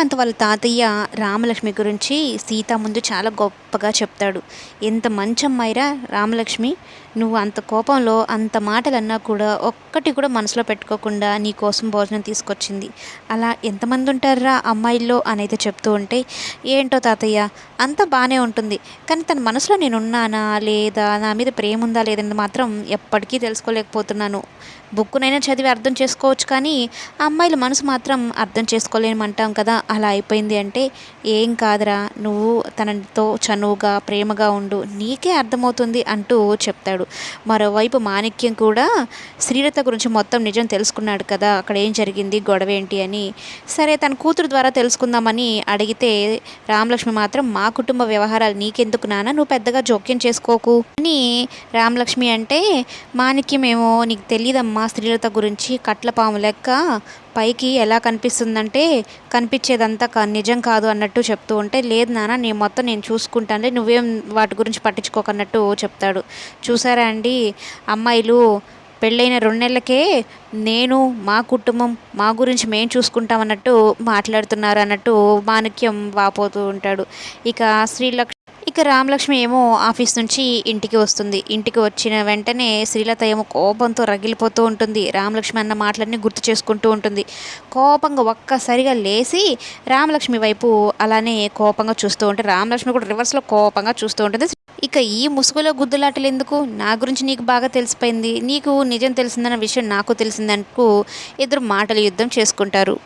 అంత వాళ్ళ తాతయ్య రామలక్ష్మి గురించి సీత ముందు చాలా గొప్పగా చెప్తాడు. ఎంత మంచి అమ్మాయిరా రామలక్ష్మి నువ్వు అంత కోపంలో అంత మాటలు అన్నా కూడా ఒక్కటి కూడా మనసులో పెట్టుకోకుండా నీ కోసం భోజనం తీసుకొచ్చింది. అలా ఎంతమంది ఉంటారా అమ్మాయిల్లో? అనైతే చెప్తూ ఉంటే ఏంటో తాతయ్య అంతా బాగానే ఉంటుంది. కానీ తన మనసులో నేను ఉన్నానా లేదా నా మీద ప్రేమ ఉందా లేదని మాత్రం ఎప్పటికీ తెలుసుకోలేకపోతున్నాను. బుక్కునైనా చదివి అర్థం చేసుకోవచ్చు కానీ అమ్మాయిల మనసు మాత్రం అర్థం చేసుకోలేమంటాం కదా అలా అయిపోయింది అంటే ఏం కాదురా నువ్వు తనతో చనువుగా ప్రేమగా ఉండు నీకే అర్థమవుతుంది అంటూ చెప్తాడు. మరోవైపు మాణిక్యం కూడా శ్రీలత గురించి మొత్తం నిజం తెలుసుకున్నాడు కదా అక్కడ ఏం జరిగింది గొడవ ఏంటి అని. సరే తన కూతురు ద్వారా తెలుసుకుందామని అడిగితే రామలక్ష్మి మాత్రం మా కుటుంబ వ్యవహారాలు నీకెందుకు నాన్న నువ్వు పెద్దగా జోక్యం చేసుకోకు అని రామలక్ష్మి అంటే మాణిక్యమేమో నీకు తెలియదమ్మా స్త్రీలత గురించి కట్ల పాము లెక్క పైకి ఎలా కనిపిస్తుందంటే కనిపించేదంతా నిజం కాదు అన్నట్టు చెప్తూ ఉంటే లేదు నాన్న నేను మొత్తం నేను చూసుకుంటానులే నువ్వేం వాటి గురించి పట్టించుకోకన్నట్టు చెప్తాడు. చూసారా అండి? అమ్మాయిలు పెళ్ళైన రెండు నెలలకే నేను మా కుటుంబం మా గురించి మేము చూసుకుంటామన్నట్టు మాట్లాడుతున్నారు అన్నట్టు మాణిక్యం వాపోతూ ఉంటాడు. ఇక శ్రీలక్ష్మి ఇక రామలక్ష్మి ఏమో ఆఫీస్ నుంచి ఇంటికి వస్తుంది. ఇంటికి వచ్చిన వెంటనే శ్రీలత ఏమో కోపంతో రగిలిపోతూ ఉంటుంది. రామలక్ష్మి అన్న మాటలన్నీ గుర్తు చేసుకుంటూ ఉంటుంది. కోపంగా ఒక్కసారిగా లేచి రామలక్ష్మి వైపు అలానే కోపంగా చూస్తూ ఉంటే రామలక్ష్మి కూడా రివర్స్లో కోపంగా చూస్తూ ఉంటుంది. ఇక ఈ ముసుగులో గుద్దులాటలు ఎందుకు? నా గురించి నీకు బాగా తెలిసిపోయింది. నీకు నిజం తెలిసిందన్న విషయం నాకు తెలిసిందనుకు ఇద్దరు మాటల యుద్ధం చేసుకుంటారు.